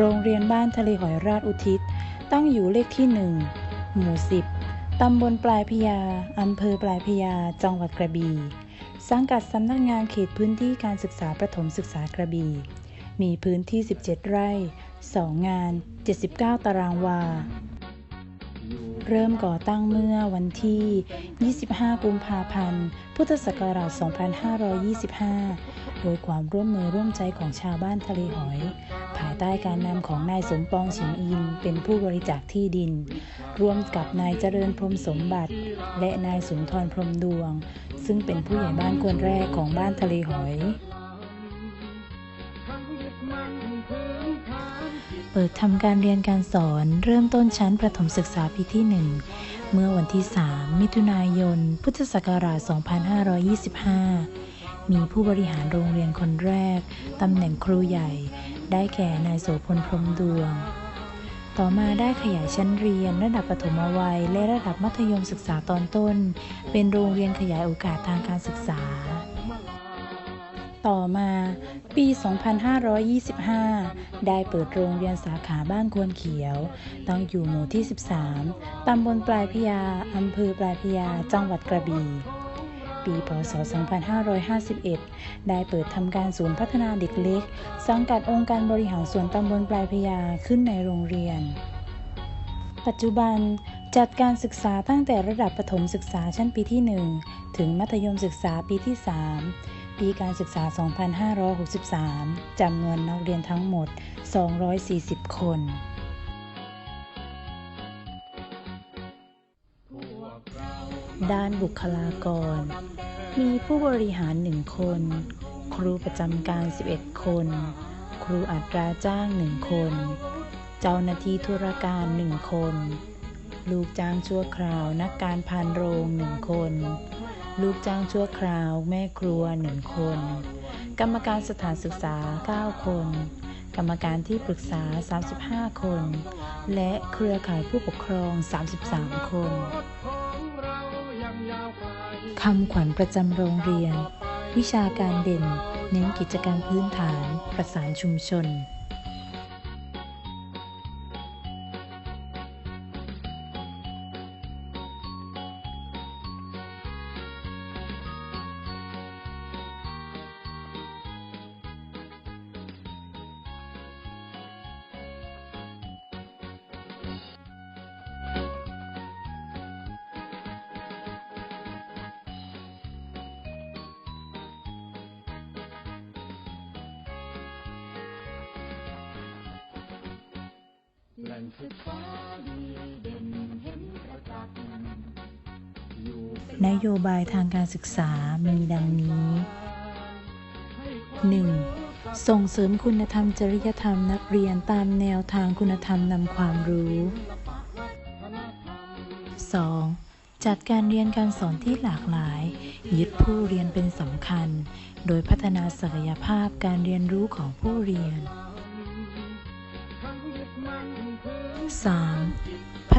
โรงเรียนบ้านทะเลหอยราชอุทิศ ตั้งอยู่เลขที่หนึ่งหมู่สิบตำบลปลายพญาอำเภอปลายพญาจังหวัดกระบี่ สังกัดสำนักงานเขตพื้นที่การศึกษาประถมศึกษากระบี่ มีพื้นที่ 17 ไร่ 2 งาน 79 ตารางวา เริ่มก่อตั้งเมื่อวันที่ 25 กุมภาพันธ์ พุทธศักราช 2525 โดยความร่วมมือร่วมใจของชาวบ้านทะเลหอย ภายใต้การนำของนายสมปองฉิมอิน เป็นผู้บริจาคที่ดิน ร่วมกับนายเจริญพรมสมบัติ และนายสุนทรพรมดวง ซึ่งเป็นผู้ใหญ่บ้านคนแรกของบ้านทะเลหอยเปิดทำการเรียนการสอนเริ่มต้นชั้นประถมศึกษาปีที่ 1 เมื่อวันที่ 3 มิถุนายน พุทธศักราช 2525 มีผู้บริหารโรงเรียนคนแรก ตำแหน่งครูใหญ่ ได้แก่นายโสพลพรมดวง ต่อมาได้ขยายชั้นเรียนระดับประถมวัย และระดับมัธยมศึกษาตอนต้น เป็นโรงเรียนขยายโอกาสทางการศึกษา ต่อมาปี 2525 ได้เปิดโรงเรียนสาขาบ้านควนเขียว ตั้งอยู่หมู่ที่ 13 ตำบลปลายพญาอำเภอปลายพญาจังหวัดกระบี่ ปี พศ 2551 ได้เปิดทำการศูนย์พัฒนาเด็กเล็ก สังกัดองค์การบริหารส่วนตำบลปลายพญาขึ้นในโรงเรียน ปัจจุบันจัดการศึกษาตั้งแต่ระดับประถมศึกษาชั้นปีที่ 1 ถึงมัธยมศึกษาปีที่ 3 ปีการศึกษา 2563 จำนวนนักเรียนทั้งหมด 240 คน ด้านบุคลากร มีผู้บริหาร 1 คน ครูประจำการ 11 คน ครูอัตราจ้าง 1 คน เจ้าหน้าที่ธุรการ 1 คน ลูกจ้างชั่วคราวนักการพานโรง 1 คน ลูกจ้างชั่วคราว แม่ครัว 1 คน กรรมการสถานศึกษา 9 คน กรรมการที่ปรึกษา 35 คน และเครือข่ายผู้ปกครอง 33 คน คำขวัญประจำโรงเรียน วิชาการเด่น เน้นกิจกรรมพื้นฐาน ประสานชุมชน แหล่งศึกษาดีเด่นเห็นประจักษ์นนโยบายทางการศึกษามีดังนี้ 1. ส่งเสริมคุณธรรมจริยธรรมนักเรียนตามแนวทางคุณธรรมนำความรู้ 2. จัดการเรียนการสอนที่หลากหลาย ยึดผู้เรียนเป็นสำคัญ โดยพัฒนาศักยภาพการเรียนรู้ของผู้เรียน 3.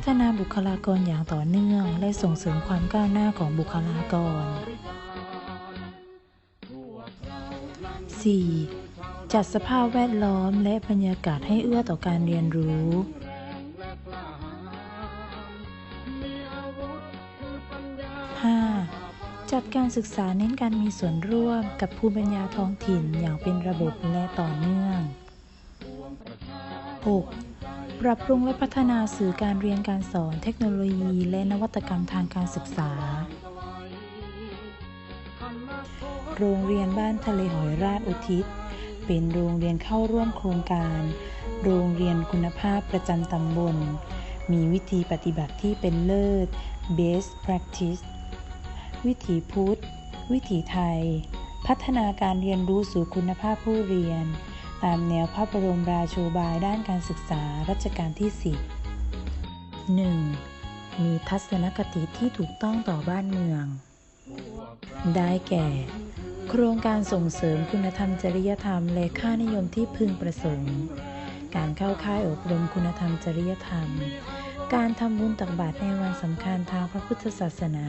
ฒนาบุคลากรอย่างต่อเนื่อง และส่งเสริมความก้าวหน้าของบุคลากร 4. จัดสภาพแวดล้อมและบรรยากาศให้เอื้อต่อการเรียนรู้ 5. จัดการศึกษาเน้นการมีส่วนร่วมกับภูมิปัญญาท้องถิ่นอย่างเป็นระบบและต่อเนื่อง 6. ปรับปรุงและพัฒนาสื่อการเรียนการสอนเทคโนโลยี และนวัตกรรมทางการศึกษา โรงเรียนบ้านทะเลหอยราชอุทิศ เป็นโรงเรียนเข้าร่วมโครงการ โรงเรียนคุณภาพประจำตำบล มีวิธีปฏิบัติที่เป็นเลิศ best practice วิถีพุทธ วิถีไทย พัฒนาการเรียนรู้สู่คุณภาพผู้เรียน ตามแนวพระบรมราโชบายด้านการศึกษารัชกาลที่ 10 1. มีทัศนคติที่ถูกต้องต่อบ้านเมือง ได้แก่ โครงการส่งเสริมคุณธรรมจริยธรรม และค่านิยมที่พึงประสงค์ การเข้าค่ายอบรมคุณธรรมจริยธรรม การทำบุญตักบาตรในวันสำคัญทางพระพุทธศาสนา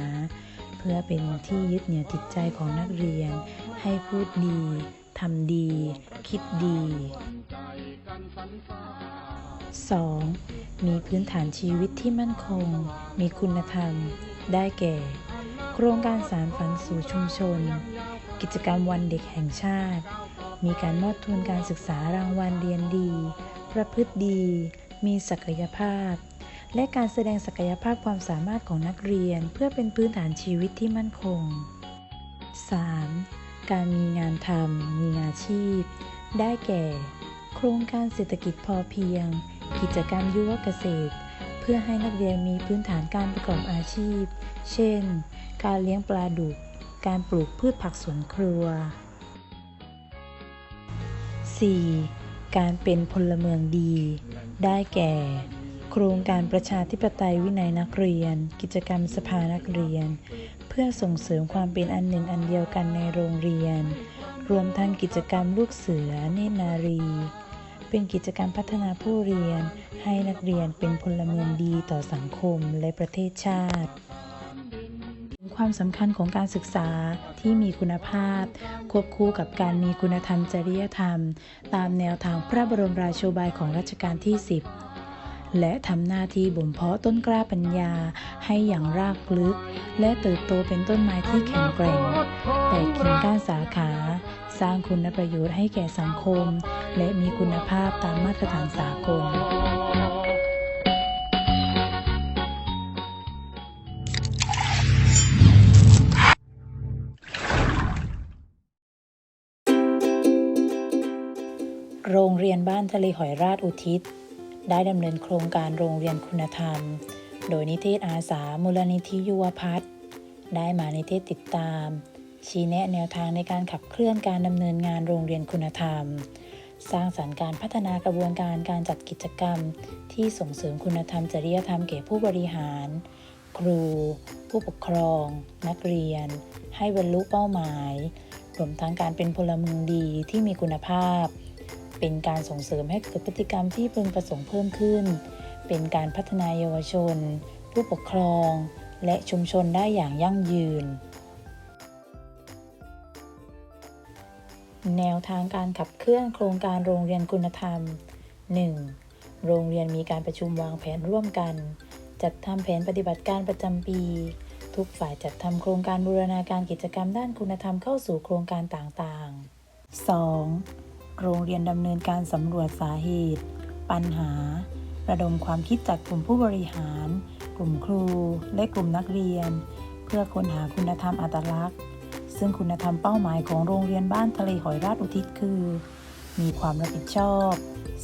เพื่อเป็นที่ยึดเหนี่ยวจิตใจของนักเรียนให้พูดดี ทำดี คิดดี 2. มีพื้นฐานชีวิตที่มั่นคง มีคุณธรรม ได้แก่ โครงการสารฝันสู่ชุมชน กิจกรรมวันเด็กแห่งชาติ มีการมอบทุนการศึกษารางวัลเรียนดี ประพฤติดี มีศักยภาพ และการแสดงศักยภาพความสามารถของนักเรียนเพื่อเป็นพื้นฐานชีวิตที่มั่นคง 3. การมีงานทำมีอาชีพ ได้แก่ โครงการเศรษฐกิจพอเพียง กิจกรรมยุวเกษตร เพื่อให้นักเรียนมีพื้นฐานการประกอบอาชีพ เช่น การเลี้ยงปลาดุก การปลูกพืชผักสวนครัว 4. การเป็นพลเมืองดี ได้แก่ โครงการประชาธิปไตยวินัยนักเรียน กิจกรรมสภานักเรียน พื่อส่งเสริมความเป็นอันหนึ่งอันเดียวกันในโรงเรียน รวมทั้งกิจกรรมลูกเสือเนตรนารี เป็นกิจกรรมพัฒนาผู้เรียน ให้นักเรียนเป็นพลเมืองดีต่อสังคมและประเทศชาติความสำคัญของการศึกษาที่มีคุณภาพ ควบคู่กับการมีคุณธรรมจริยธรรม ตามแนวทางพระบรมราโชบายของรัชกาลที่ 10 และทำหน้าที่บ่มเพาะต้นกล้าปัญญาให้อย่างรากลึก และเติบโตเป็นต้นไม้ที่แข็งแกร่ง แต่กิ่งก้านสาขา สร้างคุณประโยชน์ให้แก่สังคม และมีคุณภาพตามมาตรฐานสากลโรงเรียนบ้านทะเลหอยราชอุทิศ ได้ดำเนินโครงการโรงเรียนคุณธรรม โดยนิเทศอาสามูลนิธิยุวพัฒน์ได้มานิเทศติดตาม ชี้แนะแนวทางในการขับเคลื่อนการดำเนินงานโรงเรียนคุณธรรม สร้างสรรค์การพัฒนากระบวนการการจัดกิจกรรม ที่ส่งเสริมคุณธรรมจริยธรรมแก่ผู้บริหาร ครู ผู้ปกครอง นักเรียน ให้บรรลุเป้าหมายรวมทั้งการเป็นพลเมืองดีที่มีคุณภาพ เป็นการส่งเสริมให้เกิดพฤติกรรมที่พึงประสงค์เพิ่มขึ้น เป็นการพัฒนาเยาวชน ผู้ปกครอง และชุมชนได้อย่างยั่งยืน แนวทางการขับเคลื่อนโครงการโรงเรียนคุณธรรม 1. โรงเรียนมีการประชุมวางแผนร่วมกัน จัดทำแผนปฏิบัติการประจำปี ทุกฝ่ายจัดทำโครงการบูรณาการกิจกรรมด้านคุณธรรมเข้าสู่โครงการต่างๆ 2. โรงเรียนดำเนินการสำรวจสาเหตุ ปัญหา ระดมความคิดจากกลุ่มผู้บริหาร กลุ่มครู และกลุ่มนักเรียน เพื่อค้นหาคุณธรรมอัตลักษณ์ ซึ่งคุณธรรมเป้าหมายของโรงเรียนบ้านทะเลหอยราชอุทิศคือ มีความรับผิดชอบ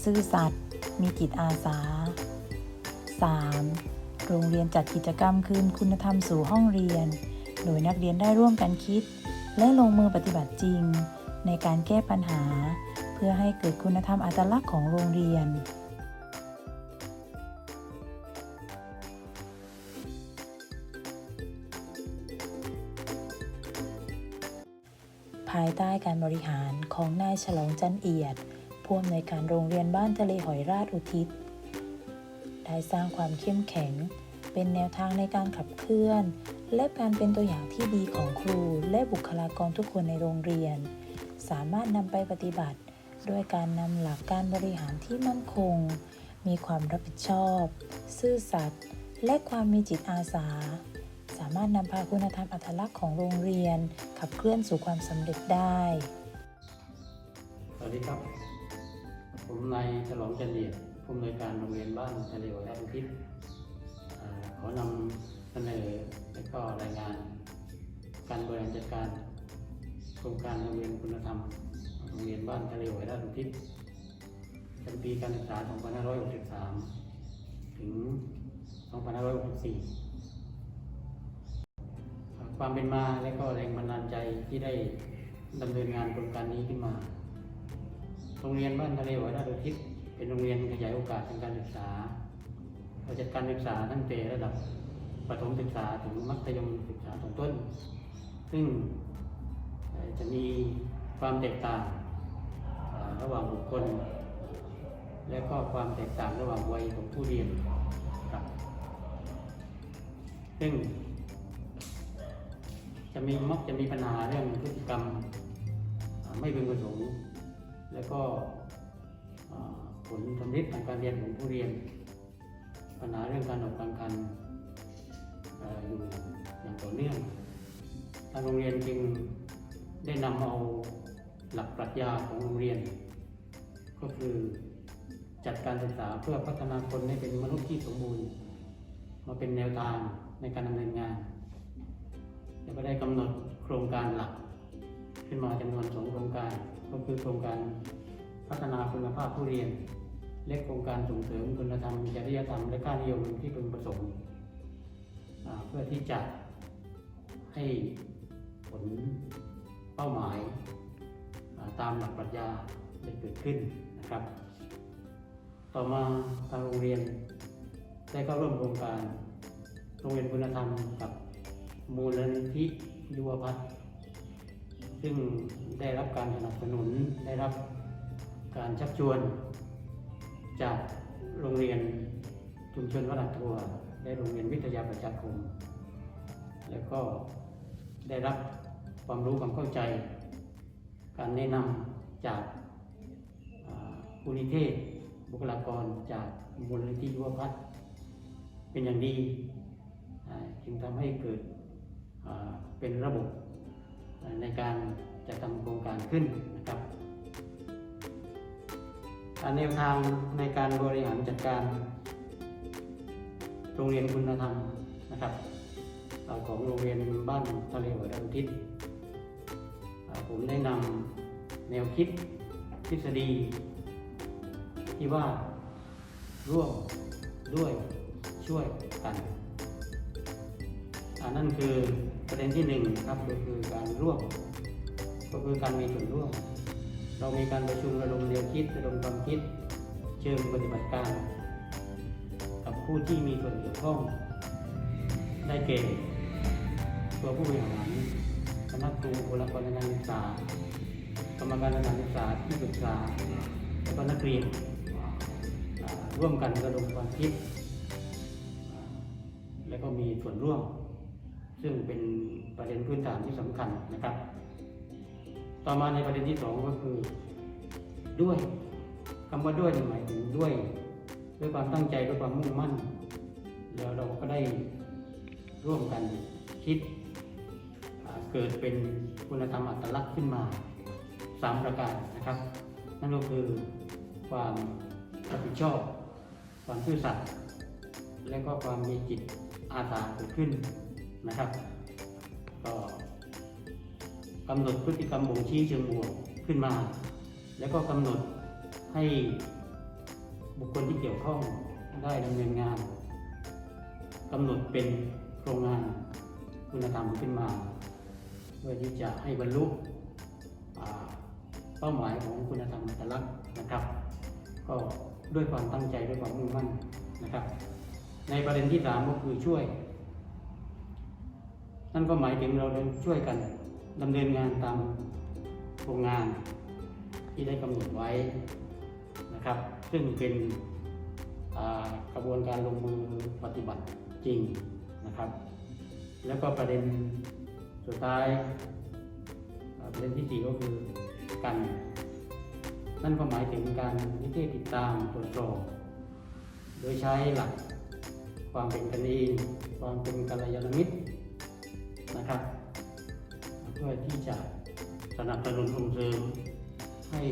ซื่อสัตย์ มีจิตอาสา 3. โรงเรียนจัดกิจกรรมคืนคุณธรรมสู่ห้องเรียน โดยนักเรียนได้ร่วมกันคิด และลงมือปฏิบัติจริง ในการแก้ปัญหา เพื่อให้เกิดคุณธรรมอัตลักษณ์ของโรงเรียน ภายใต้การบริหารของนายฉลองจันเอียด ผู้อำนวยการโรงเรียนบ้านทะเลหอยราชอุทิศ ได้สร้างความเข้มแข็ง เป็นแนวทางในการขับเคลื่อน และการเป็นตัวอย่างที่ดีของครูและบุคลากรทุกคนในโรงเรียนสามารถนำไปปฏิบัติ ด้วยการนำหลักการบริหารที่มั่นคง มีความรับผิดชอบ ซื่อสัตย์และความมีจิตอาสา สามารถนำพาคุณธรรมอัตลักษณ์ของโรงเรียน ขับเคลื่อนสู่ความสำเร็จได้ สวัสดีครับ ผมนายฉลองจันเดียผู้อำนวยการโรงเรียนบ้านทะเลหอยราชอุทิศอ่าขอนำเสนอและก็รายงาน การบริหารจัดการโครงการโรงเรียนคุณธรรม รงเรียนบ้านทะเลหอยราชอุทิศจำปีการศึกษา 2563 ถึง 2564 ความเป็นมาและก็แรงบันดาลใจที่ได้ดำเนินงานโครงการนี้ขึ้นมา โรงเรียนบ้านทะเลหอยราชอุทิศเป็นโรงเรียนขยายโอกาสทางการศึกษาเราจัดการศึกษาตั้งแต่ระดับประถมศึกษาถึงมัธยมศึกษาตอนต้น ซึ่งจะมีความแตกต่าง ระหว่างบุคคล และก็ความแตกต่างระหว่างวัยของผู้เรียนครับซึ่ง จะมีมักจะมีปัญหาเรื่องพฤติกรรมไม่พึงประสงค์ แล้วก็ผลสำลิดทางการเรียนของผู้เรียน ปัญหาเรื่องการออกกลางคันอยู่อย่างต่อเนื่องทางโรงเรียนจึงได้นำเอาหลักปรัชญาของโรงเรียน ก็คือจัดการศึกษาเพื่อพัฒนาคนให้เป็นมนุษย์ที่สมบูรณ์ มาเป็นแนวทางในการดำเนินงาน แล้วก็ได้กำหนดโครงการหลัก ขึ้นมาจำนวนสองโครงการ ก็คือโครงการพัฒนาคุณภาพผู้เรียน และโครงการส่งเสริมคุณธรรมจริยธรรมและค่านิยมที่พึงประสงค์เพื่อที่จะให้ผลเป้าหมายตามหลักปรัชญาได้เกิดขึ้น ครับ ต่อมาทางโรงเรียน ได้เข้าร่วมโครงการ โรงเรียนคุณธรรมกับมูลนิธิยุวพัฒน์ซึ่งได้รับการสนับสนุนได้รับการชักชวน จากโรงเรียนชุมชนวัดทัวและโรงเรียนวิทยาประชาคม แล้วก็ได้รับความรู้ความเข้าใจ การแนะนำจากาผู้นิเทศ บุคลากรจากมูลนิธิยุวพัฒน์เป็นอย่างดีจึงทำให้เกิดเป็นระบบในการจะทำโครงการขึ้นนะครับแนวทางในการบริหารจัดการ โรงเรียนคุณธรรมนะครับของโรงเรียนบ้านทะเลหัวดำทิศผมได้นำแนวคิดทฤษฎี ที่ว่า ร่วมด้วยช่วยกันอันนั่นคือประเด็นที่หนึ่งนะครับก็คือการร่วม ก็คือการมีส่วนร่วม เรามีการประชุมระดมแนวคิดระดมความคิด เชิงปฏิบัติการ กับผู้ที่มีส่วนเกี่ยวข้อง ได้เก่ตัวผู้บริหารคณะครูบุคลากรทางการศึกษากรรมการทางการศึกษาที่ปรึกษาและก็นักเรียน ร่วมกันระดมความคิด และก็มีส่วนร่วม ซึ่งเป็นประเด็นพื้นฐานที่สำคัญนะครับ ต่อมาในประเด็นที่สองก็คือ ด้วยคำว่าด้วยหมายถึงด้วย ด้วยความตั้งใจด้วยความมุ่งมั่น แล้วเราก็ได้ร่วมกันคิดเกิดเป็นคุณธรรมอัตลักษณ์ขึ้นมาสามประการนะครับ นั่นก็คือความรับผิดชอบ ความซื่อสัตย์และก็ความมีจิตอาสาเกิดขึ้นนะครับ ก็กำหนดพฤติกรรมบ่งชี้เชิงบวกขึ้นมา แล้วก็กำหนดให้บุคคลที่เกี่ยวข้องได้ดำเนินงานกำหนดเป็นโครงงานคุณธรรมขึ้นมา เพื่อที่จะให้บรรลุเป้าหมายของคุณธรรมอัตลักษณ์นะครับ ก็ ด้วยความตั้งใจด้วยความมุ่งมั่นนะครับ ในประเด็นที่สามก็คือช่วย นั่นก็หมายถึงเราช่วยกันดำเนินงานตามโครงงานที่ได้กำหนดไว้นะครับ ซึ่งเป็นกระบวนการลงมือปฏิบัติจริงนะครับ แล้วก็ประเด็นสุดท้ายประเด็นที่สี่ก็คือกัน นั่นก็หมายถึงการวิเทศติดตามตรวจสอบโดยใช้หลักความเป็นกันเองความเป็นกัลยาณมิตรนะครับ เพื่อที่จะสนับสนุนส่งเสริมให้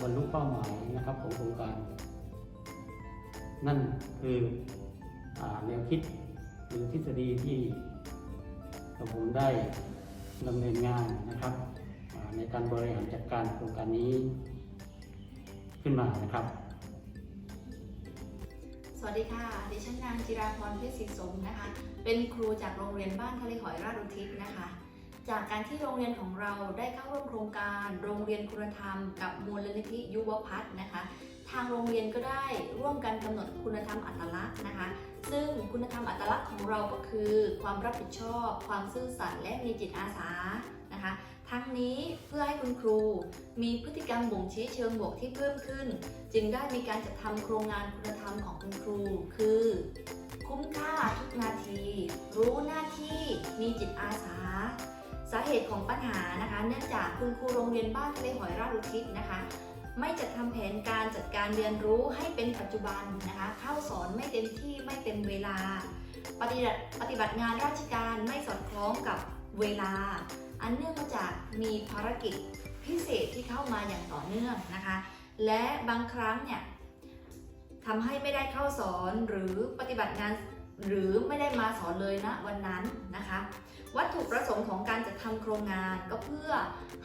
บรรลุเป้าหมายนะครับของโครงการ นั่นคืออแนวคิดหรือทฤษฎีที่ผมได้ดำเนินงานนะครับในการบริหารจัดการโครงการนี้ ขึ้นมานะครับ สวัสดีค่ะ ดิฉันนางจิราพรเพชรศิสมนะคะ เป็นครูจากโรงเรียนบ้านทะเลหอยราชอุทิศนะคะ จากการที่โรงเรียนของเราได้เข้าร่วมโครงการโรงเรียนคุณธรรม กับมูลนิธิยุวพัฒน์นะคะ ทางโรงเรียนก็ได้ร่วมกันกำหนดคุณธรรมอัตลักษณ์นะคะ ซึ่งคุณธรรมอัตลักษณ์ของเราก็คือ ความรับผิดชอบ ความซื่อสัตย์และมีจิตอาสานะคะ ทั้งนี้เพื่อให้คุณครู มีพฤติกรรมบ่งชี้เชิงบวกที่เพิ่มขึ้น จึงได้มีการจัดทำโครงงานคุณธรรมของคุณครู คือ คุ้มค่าทุกนาที รู้หน้าที่มีจิตอาสา สาเหตุของปัญหานะคะ เนื่องจากคุณครูโรงเรียนบ้านทะเลหอยราชอุทิศนะคะ ไม่จัดทำแผนการจัดการเรียนรู้ให้เป็นปัจจุบันนะคะ เข้าสอนไม่เต็มที่ไม่เต็มเวลา ปฏิบัติปฏิบัติงานราชการไม่สอดคล้องกับ เวลา อันเนื่องมาจากมีภารกิจพิเศษที่เข้ามาอย่างต่อเนื่องนะคะ และบางครั้งเนี่ยทำให้ไม่ได้เข้าสอนหรือปฏิบัติงานหรือไม่ได้มาสอนเลยนะวันนั้นนะคะ วัตถุประสงค์ของการจัดทำโครงงานก็เพื่อ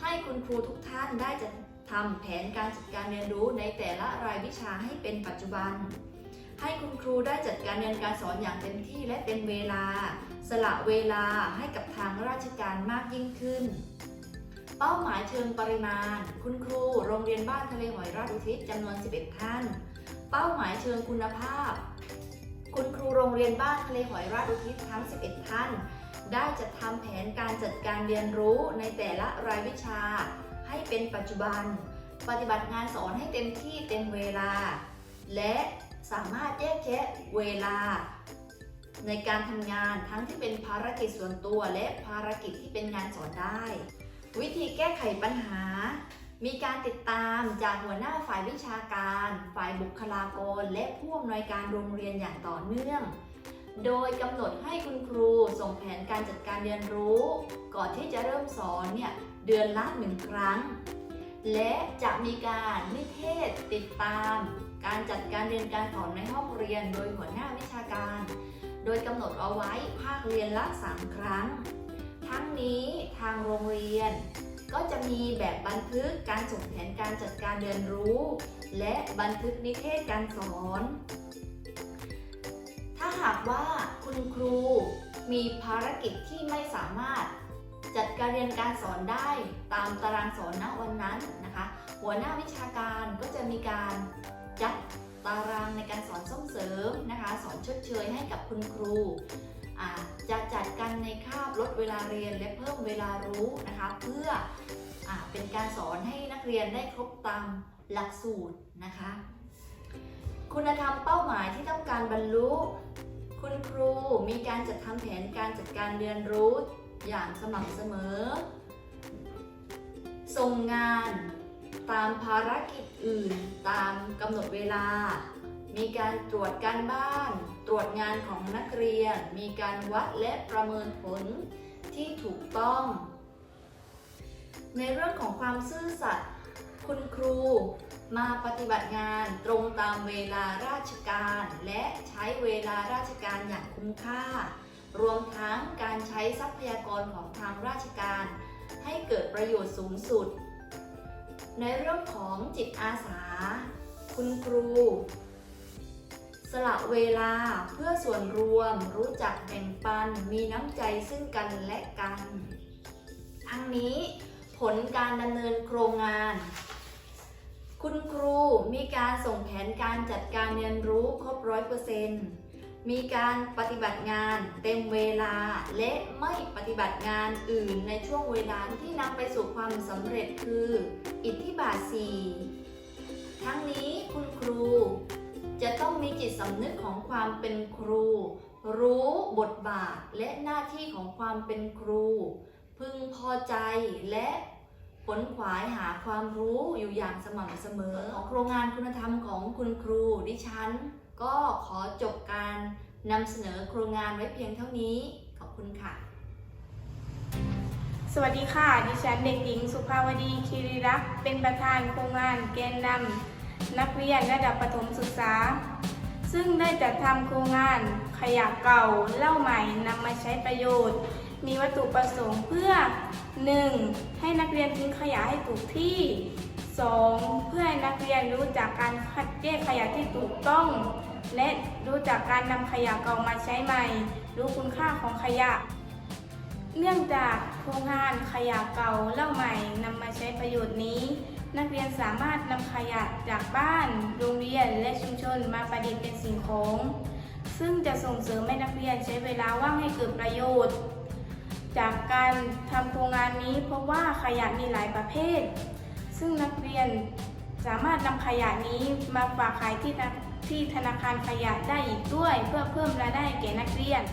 ให้คุณครูทุกท่านได้จะทำแผนการจัดการเรียนรู้ในแต่ละรายวิชาให้เป็นปัจจุบัน ให้คุณครูได้จัดการเรียนการสอนอย่างเต็มที่และเป็นเวลา สละเวลาให้กับทางราชการมากยิ่งขึ้น เป้าหมายเชิงปริมาณ คุณครู โรงเรียนบ้านทะเลหอยราชอุทิศจำนวน 11 ท่าน เป้าหมายเชิงคุณภาพ คุณครูโรงเรียนบ้านทะเลหอยราชอุทิศทั้ง 11 ท่าน ได้จัดทำแผนการจัดการเรียนรู้ในแต่ละรายวิชา ให้เป็นปัจจุบัน ปฏิบัติงานสอนให้เต็มที่เต็มเวลา และ สามารถแยกแยะเวลา ในการทำงานทั้งที่เป็นภารกิจส่วนตัวและภารกิจที่เป็นงานสอนได้ วิธีแก้ไขปัญหา มีการติดตามจากหัวหน้าฝ่ายวิชาการ ฝ่ายบุคลากร และผู้อำนวยการโรงเรียนอย่างต่อเนื่อง โดยกำหนดให้คุณครูส่งแผนการจัดการเรียนรู้ ก่อนที่จะเริ่มสอนเนี่ยเดือนละหนึ่งครั้งและจะมีการนิเทศติดตาม การจัดการเรียนการสอนในห้องเรียนโดยหัวหน้าวิชาการ โดยกำหนดเอาไว้ภาคเรียนละ 3 ครั้ง ทั้งนี้ทางโรงเรียน ก็จะมีแบบบันทึกการส่งแผนการจัดการเรียนรู้ และบันทึกนิเทศการสอน ถ้าหากว่าคุณครูมีภารกิจที่ไม่สามารถจัดการเรียนการสอนได้ตามตารางสอนณวันนั้นนะคะ หัวหน้าวิชาการก็จะมีการ จัดตารางในการสอนส่งเสริมนะคะ สอนชดเชยให้กับคุณครูจะจัดกันในคาบลดเวลาเรียนและเพิ่มเวลารู้นะคะ เพื่ออเป็นการสอนให้นักเรียนได้ครบตามหลักสูตรนะคะ คุณธรรมเป้าหมายที่ต้องการบรรลุ คุณครูมีการจัดทำแผนการจัดการเรียนรู้อย่างสม่ำเสมอ ส่งงาน ตามภารกิจอื่นตามกำหนดเวลา มีการตรวจการบ้าน ตรวจงานของนักเรียน มีการวัดและประเมินผลที่ถูกต้อง ในเรื่องของความซื่อสัตย์คุณครูมาปฏิบัติงานตรงตามเวลาราชการ และใช้เวลาราชการอย่างคุ้มค่า รวมทั้งการใช้ทรัพยากรของทางราชการ ให้เกิดประโยชน์สูงสุด ในเรื่องของจิตอาสา คุณครู สละเวลาเพื่อส่วนรวม รู้จักแบ่งปัน มีน้ำใจซึ่งกันและกัน ทั้งนี้ผลการดำเนินโครงงาน คุณครูมีการส่งแผนการจัดการเรียนรู้ครบร้อยเปอร์เซ็นต์ มีการปฏิบัติงานเต็มเวลาและไม่ปฏิบัติงานอื่นในช่วงเวลาที่นำไปสู่ความสำเร็จคือ อิทธิบาท 4 ทั้งนี้คุณครู จะต้องมีจิตสำนึกของความเป็นครู รู้บทบาทและหน้าที่ของความเป็นครู พึงพอใจและผลขวายหาความรู้อยู่อย่างสม่ำเสมอของโครงงานคุณธรรมของคุณครูดิฉัน ก็ขอจบการนำเสนอโครงงานไว้เพียงเท่านี้ ขอบคุณค่ะ สวัสดีค่ะ ดิฉันเด็กหญิงสุภาวดีคีรีรักษ์เป็นประธานโครงงานแกนนำนักเรียนระดับประถมศึกษา ซึ่งได้จัดทำโครงงานขยะเก่าเล่าใหม่นำมาใช้ประโยชน์ มีวัตถุประสงค์เพื่อ 1. ให้นักเรียนทิ้งขยะให้ถูกที่ 2. เพื่อให้นักเรียนรู้จักการคัดแยกขยะที่ถูกต้อง และรู้จักการนำขยะเก่ามาใช้ใหม่ รู้คุณค่าของขยะ เนื่องจากโครงงานขยะเก่าเล่าใหม่นำมาใช้ประโยชน์นี้ นักเรียนสามารถนำขยะจากบ้าน โรงเรียนและชุมชนมาประดิษฐ์เป็นสิ่งของ ซึ่งจะส่งเสริมให้นักเรียนใช้เวลาว่างให้เกิดประโยชน์ จากการทำโครงงานนี้พบว่าขยะมีหลายประเภท ซึ่งนักเรียนสามารถนำขยะนี้มาฝากขายที่ธนา ที่ธนาคารขยะได้อีกด้วย เพื่อเพิ่มรายได้แก่นักเรียน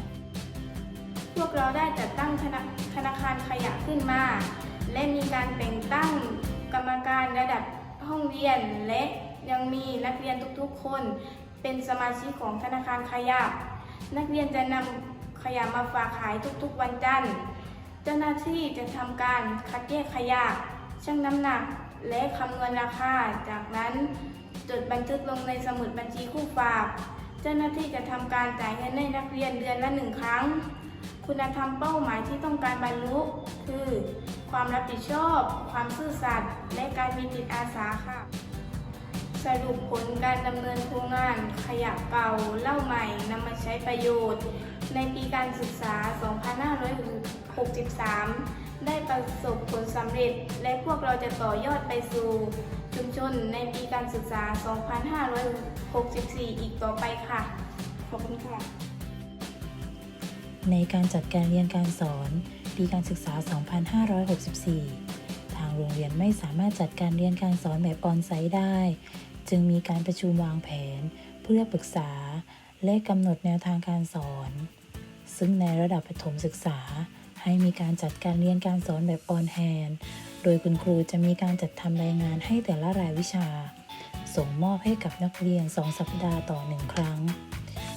พวกเราได้จัดตั้งธนาธนาคารขยะขึ้นมา และมีการแต่งตั้งกรรมการระดับห้องเรียน และยังมีนักเรียนทุกๆ คน เป็นสมาชิกของธนาคารขยะ นักเรียนจะนำขยะมาฝากขายทุกๆวันจันทร์เจ้าหน้าที่จะทำการคัดแยกขยะชั่งน้ำหนักและคำนวณราคา จากนั้น จดบันทึกลงในสมุดบัญชีคู่ฝาก เจ้าหน้าที่จะทำการจ่ายเงินให้นักเรียนเดือนละหนึ่งครั้ง คุณธรรมเป้าหมายที่ต้องการบรรลุคือ ความรับผิดชอบ ความซื่อสัตย์และการมีจิตอาสาค่ะ สรุปผลการดำเนินโครงงานขยะเก่าเล่าใหม่นำมาใช้ประโยชน์ ในปีการศึกษา 2563 ได้ประสบผลสำเร็จ และพวกเราจะต่อยอดไปสู่ ชุมชนในปีการศึกษา 2564 อีกต่อไปค่ะ ขอบคุณค่ะ ในการจัดการเรียนการสอนปีการศึกษา 2564 ทางโรงเรียนไม่สามารถจัดการเรียนการสอนแบบออนไซต์ได้ จึงมีการประชุมวางแผน เพื่อปรึกษา และกำหนดแนวทางการสอน ซึ่งในระดับประถมศึกษาให้มีการจัดการเรียนการสอนแบบออนแฮนโด ยคุณครูจะมีการจัดทำรายงานให้แต่ละรายวิชา ส่งมอบให้กับนักเรียน 2 สัปดาห์ต่อหนึ่งครั้ง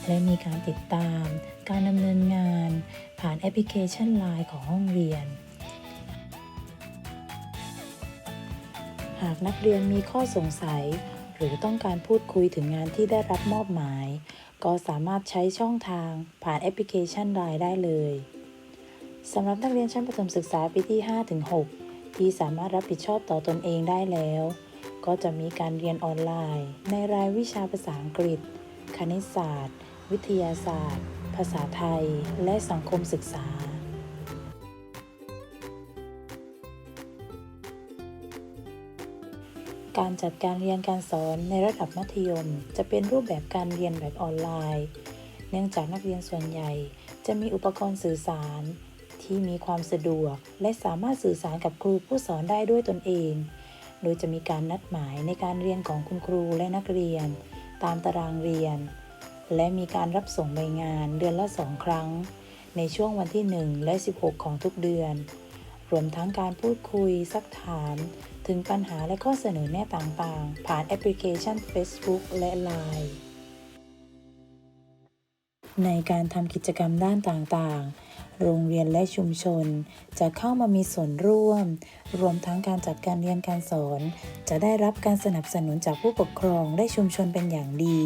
และมีการติดตาม การดำเนินงาน ผ่านแอปพลิเคชัน Line ของห้องเรียน หากนักเรียนมีข้อสงสัย หรือต้องการพูดคุยถึงงานที่ได้รับมอบหมาย ก็สามารถใช้ช่องทางผ่านแอปพลิเคชัน Line ได้เลยสำหรับนักเรียนชั้นประถมศึกษาปีที่ 5-6 ที่สามารถรับผิดชอบต่อตนเองได้แล้ว ก็จะมีการเรียนออนไลน์ ในรายวิชาภาษาอังกฤษ คณิตศาสตร์ วิทยาศาสตร์ ภาษาไทย และสังคมศึกษาการจัดการเรียนการสอนในระดับมัธยม จะเป็นรูปแบบการเรียนแบบออนไลน์ เนื่องจากนักเรียนส่วนใหญ่ จะมีอุปกรณ์สื่อสาร ที่มีความสะดวก และสามารถสื่อสารกับครูผู้สอนได้ด้วยตนเอง โดยจะมีการนัดหมายในการเรียนของคุณครูและนักเรียน ตามตารางเรียน และมีการรับส่งใบงานเดือนละสองครั้ง ในช่วงวันที่ 1 และ 16 ของทุกเดือน รวมทั้งการพูดคุย ซักถาม ถึงปัญหาและข้อเสนอแนะต่างๆ ผ่านแอปพลิเคชัน Facebook และ Line ในการทำกิจกรรมด้านต่างๆ โรงเรียนและชุมชน จะเข้ามามีส่วนร่วม รวมทั้งการจัดการเรียนการสอน จะได้รับการสนับสนุนจากผู้ปกครองและชุมชนเป็นอย่างดี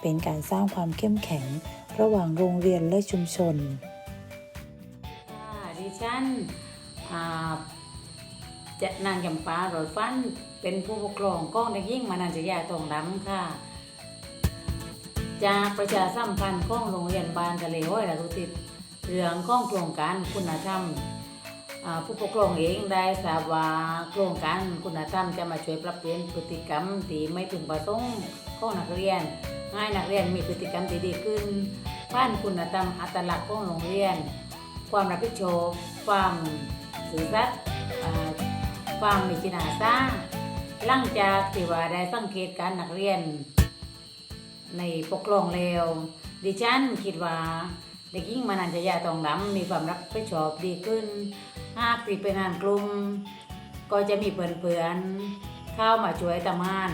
เป็นการสร้างความเข้มแข็ง ระหว่างโรงเรียนและชุมชนดิฉันจะนางจำปาโรยฟันเป็นผู้ปกครองก้องเด็กยิ่งมานันจยาตองดำค่ะ จากประชาสัมพันธ์ของโรงเรียนบานทะเลห้อยละทุติด เรื่องของโครงการคุณธรรมผู้ปกครองเองได้ทราบว่าโครงการคุณธรรมจะมาช่วยปรับเปลี่ยนพฤติกรรมที่ไม่พึงประสงค์ของนักเรียนให้นักเรียนมีพฤติกรรมที่ดีขึ้นผ่านคุณธรรมอัตลักษณ์ของโรงเรียน ความรับผิดชอบความสื่อสัตย์ความมีจิตอาสาหลังจากที่ว่าได้สังเกตการนักเรียน ในปกครองแล้วดิฉันคิดว่า เด็กหญิงมานันจะยาตองดำมีความรับผิดชอบดีขึ้นหากติดเป็นงานกลุ่มก็จะมีเพื่อนๆเข้ามาช่วยทำงาน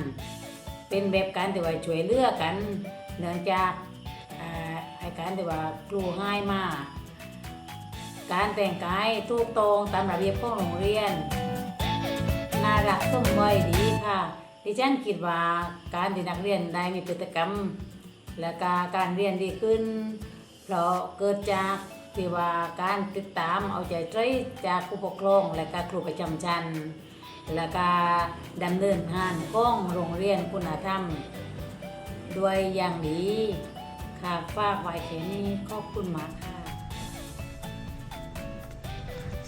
เป็นแบบการที่ว่าช่วยเลือกกันเนื่องจากอาไอ้การที่ว่าครูให้มาก การแต่งกายถูกตรงตามระเบียบของโรงเรียนน่ารักสมวัยดีค่ะดิฉันคิดว่าการที่นักเรียนได้มีพฤติกรรม และการเรียนดีขึ้น เพราะเกิดจากที่ว่าการติดตามเอาใจใส่จากผู้ปกครองและก็ครูประจำชั้นและก็ดำเนินงานของโรงเรียนคุณธรรม ด้วยอย่างดีค่ะฝากไว้แค่นี้ขอบคุณมากค่ะ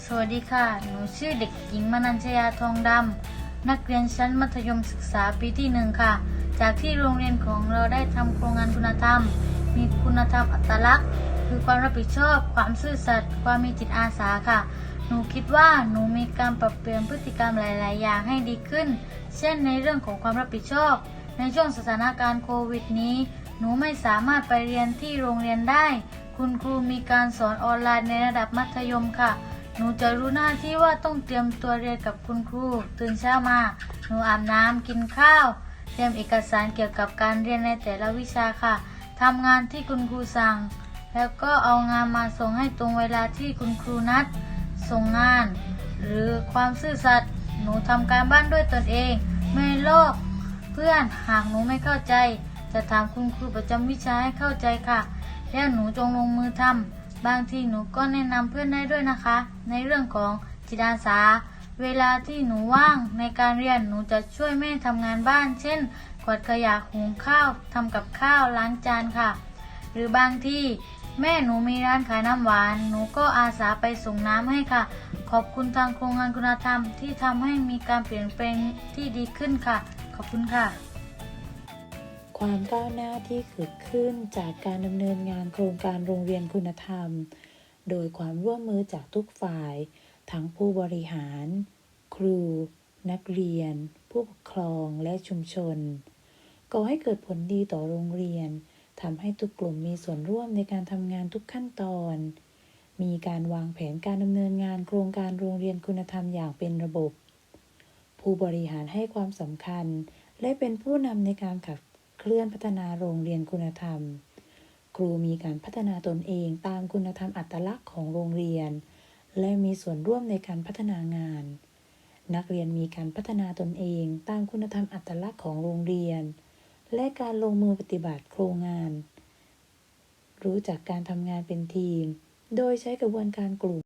สวัสดีค่ะ หนูชื่อเด็กหญิงมนัญชยาทองดำ นักเรียนชั้นมัธยมศึกษาปีที่หนึ่งค่ะ จากที่โรงเรียนของเราได้ทำโครงงานคุณธรรม มีคุณธรรมอัตลักษณ์ คือความรับผิดชอบ ความซื่อสัตย์ความมีจิตอาสาค่ะ หนูคิดว่าหนูมีการปรับเปลี่ยนพฤติกรรมหลาย ๆ อย่างให้ดีขึ้น เช่นในเรื่องของความรับผิดชอบ ในช่วงสถานการณ์โควิดนี้ หนูไม่สามารถไปเรียนที่โรงเรียนได้ คุณครูมีการสอนออนไลน์ในระดับมัธยมค่ะหนูจะรู้หน้าที่ว่าต้องเตรียมตัวเรียนกับคุณครู ตื่นเช้ามา หนูอาบน้ำกินข้าว เตรียมเอกสารเกี่ยวกับการเรียนในแต่ละวิชาค่ะ ทำงานที่คุณครูสั่ง แล้วก็เอางานมาส่งให้ตรงเวลาที่คุณครูนัด ส่งงาน หรือความซื่อสัตย์หนูทำการบ้านด้วยตนเอง ไม่ลอกเพื่อนหากหนูไม่เข้าใจ จะถามคุณครูประจำวิชาให้เข้าใจค่ะ แล้วหนูจงลงมือทำบางทีหนูก็แนะนำเพื่อนได้ด้วยนะคะ ในเรื่องของจิตอาสาเวลาที่หนูว่างในการเรียนหนูจะช่วยแม่ทำงานบ้าน เช่น วาดขยะหุงข้าวทำกับข้าวล้างจานค่ะ หรือบางที่แม่หนูมีร้านขายน้ำหวาน หนูก็อาสาไปส่งน้ำให้ค่ะ ขอบคุณทางโครงงานคุณธรรมที่ทำให้มีการเปลี่ยนแปลงที่ดีขึ้นค่ะ ขอบคุณค่ะ ความก้าวหน้าที่เกิดขึ้นจากการดำเนินงานโครงการโรงเรียนคุณธรรม โดยความร่วมมือจากทุกฝ่าย ทั้งผู้บริหาร ครู นักเรียน ผู้ปกครองและชุมชน ก่อให้เกิดผลดีต่อโรงเรียนทำให้ทุกกลุ่มมีส่วนร่วมในการทำงานทุกขั้นตอน มีการวางแผนการดำเนินงานโครงการโรงเรียนคุณธรรมอย่างเป็นระบบ ผู้บริหารให้ความสำคัญ และเป็นผู้นำในการขับเคลื่อนพัฒนาโรงเรียนคุณธรรม ครูมีการพัฒนาตนเองตามคุณธรรมอัตลักษณ์ของโรงเรียน และมีส่วนร่วมในการพัฒนางาน นักเรียนมีการพัฒนาตนเองตามคุณธรรมอัตลักษณ์ของโรงเรียน และการลงมือปฏิบัติโครงงาน รู้จักการทำงานเป็นทีม โดยใช้กระบวนการกลุ่ม